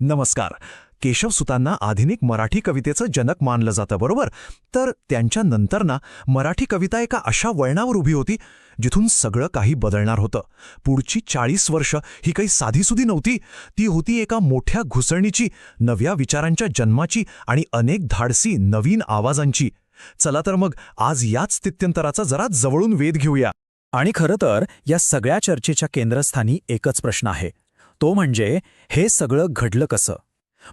नमस्कार. केशवसुतांना आधुनिक मराठी कवितेचं जनक मानलं जातं बरोबर? तर त्यांच्या नंतर ना मराठी कविता एका अशा वळणावर उभी होती जिथून सगळं काही बदलणार होतं. पुढची चाळीस वर्ष ही काही साधीसुधी नव्हती. ती होती एका मोठ्या घुसळणीची नव्या विचारांच्या जन्माची आणि अनेक धाडसी नवीन आवाजांची. चला तर मग आज याच स्थित्यंतराचा जरा जवळून वेध घेऊया. आणि खरं तर या सगळ्या चर्चेच्या केंद्रस्थानी एकच प्रश्न आहे. तो म्हणजे हे सगळं घडलं कसं?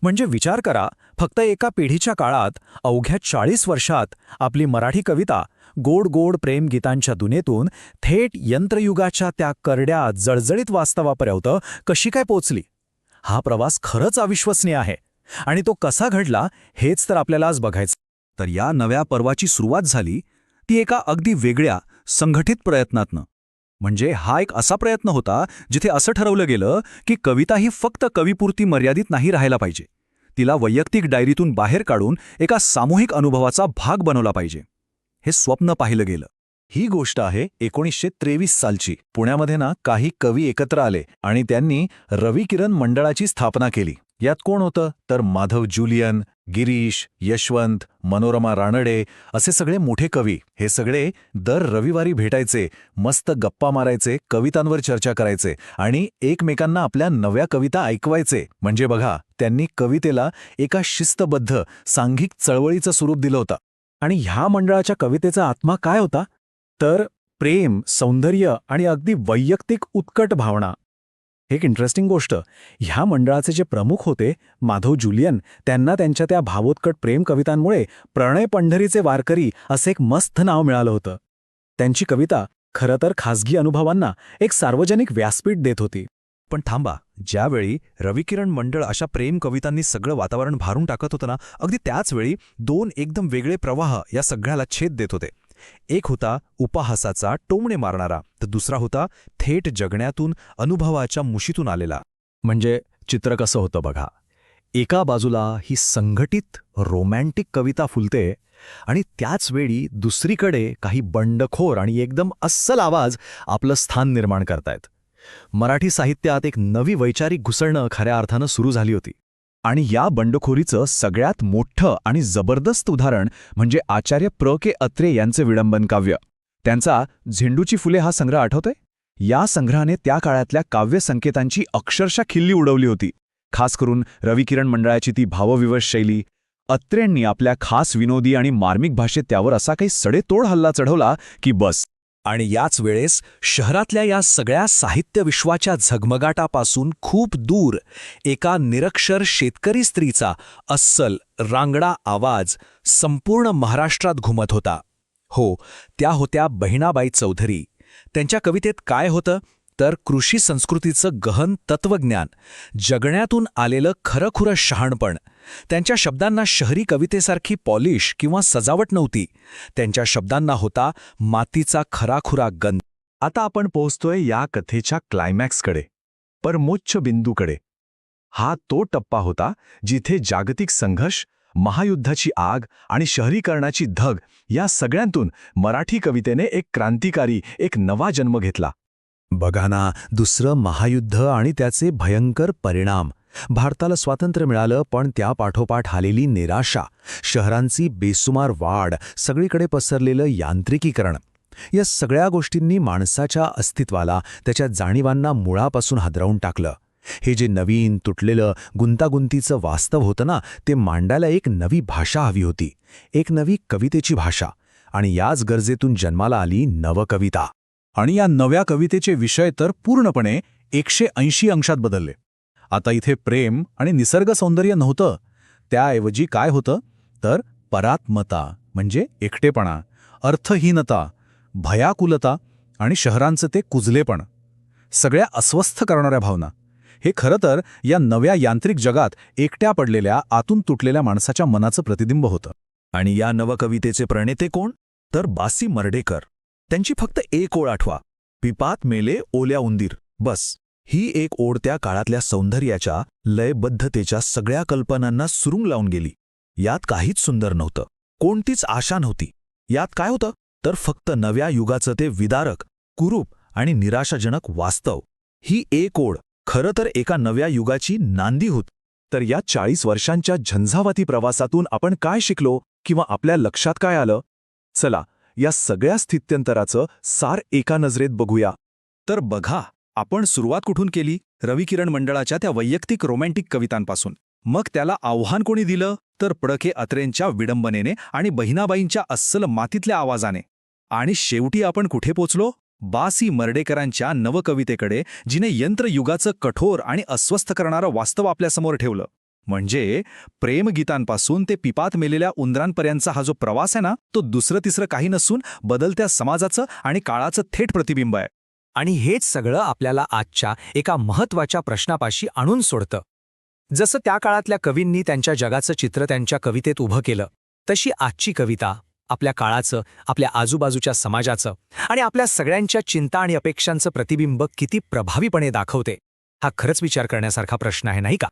म्हणजे विचार करा फक्त एका पिढीच्या काळात अवघ्या चाळीस वर्षात आपली मराठी कविता गोड गोड प्रेमगीतांच्या दुनेतून थेट यंत्रयुगाच्या त्या करड्या जळजळीत वास्तवापर्यंत कशी काय पोचली? हा प्रवास खरंच अविश्वसनीय आहे. आणि तो कसा घडला हेच तर आपल्याला आज बघायचं तर या नव्या पर्वाची सुरुवात झाली ती एका अगदी वेगळ्या संघटित प्रयत्नातनं. म्हणजे हा एक असा प्रयत्न होता जिथे असं ठरवलं गेलं की कविता ही फक्त कवीपुरती मर्यादित नाही राहायला पाहिजे. तिला वैयक्तिक डायरीतून बाहेर काढून एका सामूहिक अनुभवाचा भाग बनवला पाहिजे. हे स्वप्न पाहिलं गेलं. ही गोष्ट आहे एकोणीसशे त्रेवीस सालची. पुण्यामध्ये ना काही कवी एकत्र आले आणि त्यांनी रवी किरण मंडळाची स्थापना केली. यात कोण होतं? तर माधव जुलियन गिरीश यशवंत मनोरमा रानडे असे सगळे मोठे कवी. हे सगळे दर रविवारी भेटायचे मस्त गप्पा मारायचे कवितांवर चर्चा करायचे आणि एकमेकांना आपल्या नव्या कविता ऐकवायचे. म्हणजे बघा त्यांनी कवितेला एका शिस्तबद्ध सांघिक चळवळीचं स्वरूप दिलं होतं. आणि ह्या मंडळाच्या कवितेचा आत्मा काय होता? तर प्रेम सौंदर्य आणि अगदी वैयक्तिक उत्कट भावना. एक इंटरेस्टिंग गोष्ट. ह्या मंडळाचे जे प्रमुख होते माधव जुलियन त्यांना त्यांच्या त्या भावोत्कट प्रेम कवितांमुळे प्रणय पंढरीचे वारकरी असे एक मस्त नाव मिळालं होतं. त्यांची कविता खरं तर खासगी अनुभवांना एक सार्वजनिक व्यासपीठ देत होती. पण थांबा ज्यावेळी रविकिरण मंडळ अशा प्रेम कवितांनी सगळं वातावरण भारून टाकत होतं ना अगदी त्याच वेळी दोन एकदम वेगळे प्रवाह या सगळ्याला छेद देत होते. एक होता उपहासाचा टोमणे मारणारा तर दुसरा होता थेट जगण्यातून अनुभवाच्या मुशीतून आलेला. म्हणजे चित्र कसं होतं बघा. एका बाजूला ही संघटित रोमॅन्टिक कविता फुलते आणि त्याच वेळी दुसरीकडे काही बंडखोर आणि एकदम अस्सल आवाज आपलं स्थान निर्माण करतायत. मराठी साहित्यात एक नवी वैचारिक घुसळणं खऱ्या अर्थानं सुरू झाली होती. आणि या बंडखोरीचं सगळ्यात मोठं आणि जबरदस्त उदाहरण म्हणजे आचार्य प्र. के. अत्रे यांचे विडंबन काव्य. त्यांचा झेंडूची फुले हा संग्रह आठवतोय? या संग्रहाने त्या काळातल्या काव्य संकेतांची अक्षरशः खिल्ली उडवली होती. खास करून रविकिरण मंडळाची ती भावविवश शैली. अत्रेंनी आपल्या खास विनोदी आणि मार्मिक भाषेत त्यावर असा काही सडेतोड हल्ला चढवला की बस. आणि याच वेळेस शहरातल्या या सगळ्या साहित्य विश्वाच्या झगमगाटापासून खूप दूर एका निरक्षर शेतकरी स्त्रीचा अस्सल रांगडा आवाज संपूर्ण महाराष्ट्रात घुमत होता. हो त्या होत्या बहिणाबाई चौधरी. त्यांच्या कवितेत काय होतं? तर कृषी संस्कृतीचं गहन तत्वज्ञान जगण्यातून आलेलं खरंखुरं शहाणपण त्यांच्या शब्दांना शहरी कवितेसारखी पॉलिश किंवा सजावट नव्हती त्यांच्या शब्दांना होता मातीचा खराखुरा गंध. आता आपण पोहोचतोय या कथेच्या क्लायमॅक्सकडे परमोच्च बिंदूकडे हा तो टप्पा होता जिथे जागतिक संघर्ष महायुद्धाची आग आणि शहरीकरणाची धग या सगळ्यांतून मराठी कवितेने एक क्रांतिकारी एक नवा जन्म घेतला. बघा ना दुसरं महायुद्ध आणि त्याचे भयंकर परिणाम. भारताला स्वातंत्र्य मिळालं पण त्या पाठोपाठ आलेली निराशा. शहरांची बेसुमार वाढ सगळीकडे पसरलेलं यांत्रिकीकरण. या सगळ्या गोष्टींनी माणसाच्या अस्तित्वाला त्याच्या जाणीवांना मुळापासून हादरवून टाकलं. हे जे नवीन तुटलेलं गुंतागुंतीचं वास्तव होतं ना ते मांडायला एक नवी भाषा हवी होती. एक नवी कवितेची भाषा. आणि याच गरजेतून जन्माला आली नवकविता. आणि या नव्या कवितेचे विषय तर पूर्णपणे एकशे ऐंशी अंशात बदलले. आता इथे प्रेम आणि निसर्ग सौंदर्य नव्हतं. त्याऐवजी काय होतं? तर परात्मता म्हणजे एकटेपणा अर्थहीनता भयाकुलता आणि शहरांचं ते कुजलेपण. सगळ्या अस्वस्थ करणाऱ्या भावना. हे खरं तर या नव्या यांत्रिक जगात एकट्या पडलेल्या आतून तुटलेल्या माणसाच्या मनाचं प्रतिबिंब होतं. आणि या नवकवितेचे प्रणेते कोण? तर बासी मर्डेकर. त्यांची फक्त एक ओळ आठवा. पिपात मेले ओल्या उंदीर. बस. ही एक ओढ त्या काळातल्या सौंदर्याच्या लयबद्धतेच्या सगळ्या कल्पनांना सुरुंग लावून गेली. यात काहीच सुंदर नव्हतं. कोणतीच आशा नव्हती. यात काय होतं? तर फक्त नव्या युगाचं ते विदारक कुरूप आणि निराशाजनक वास्तव. ही एक ओढ खरं तर एका नव्या युगाची नांदी होत. तर या चाळीस वर्षांच्या झंझावाती प्रवासातून आपण काय शिकलो किंवा आपल्या लक्षात काय आलं? चला या सगळ्या स्थित्यंतराचं सार एका नजरेत बघूया. तर बघा आपण सुरुवात कुठून केली? रविकिरण मंडळाच्या त्या वैयक्तिक रोमॅन्टिक कवितांपासून. मग त्याला आव्हान कोणी दिलं? तर पडके अत्रेंच्या विडंबनेने आणि बहिणाबाईंच्या अस्सल मातीतल्या आवाजाने. आणि शेवटी आपण कुठे पोचलो? बासी मर्डेकरांच्या नवकवितेकडे जिने यंत्रयुगाचं कठोर आणि अस्वस्थ करणारं वास्तव आपल्यासमोर ठेवलं. म्हणजे प्रेमगीतांपासून ते पिपात मेलेल्या उंदरांपर्यंतचा हा जो प्रवास आहे ना तो दुसरं तिसरं काही नसून बदलत्या समाजाचं आणि काळाचं थेट प्रतिबिंब आहे. आणि हेच सगळं आपल्याला आजच्या एका महत्त्वाच्या प्रश्नापाशी आणून सोडतं. जसं त्या काळातल्या कवींनी त्यांच्या जगाचं चित्र त्यांच्या कवितेत उभं केलं तशी आजची कविता आपल्या काळाचं आपल्या आजूबाजूच्या समाजाचं आणि आपल्या सगळ्यांच्या चिंता आणि अपेक्षांचं प्रतिबिंब किती प्रभावीपणे दाखवते हा खरंच विचार करण्यासारखा प्रश्न आहे नाही का?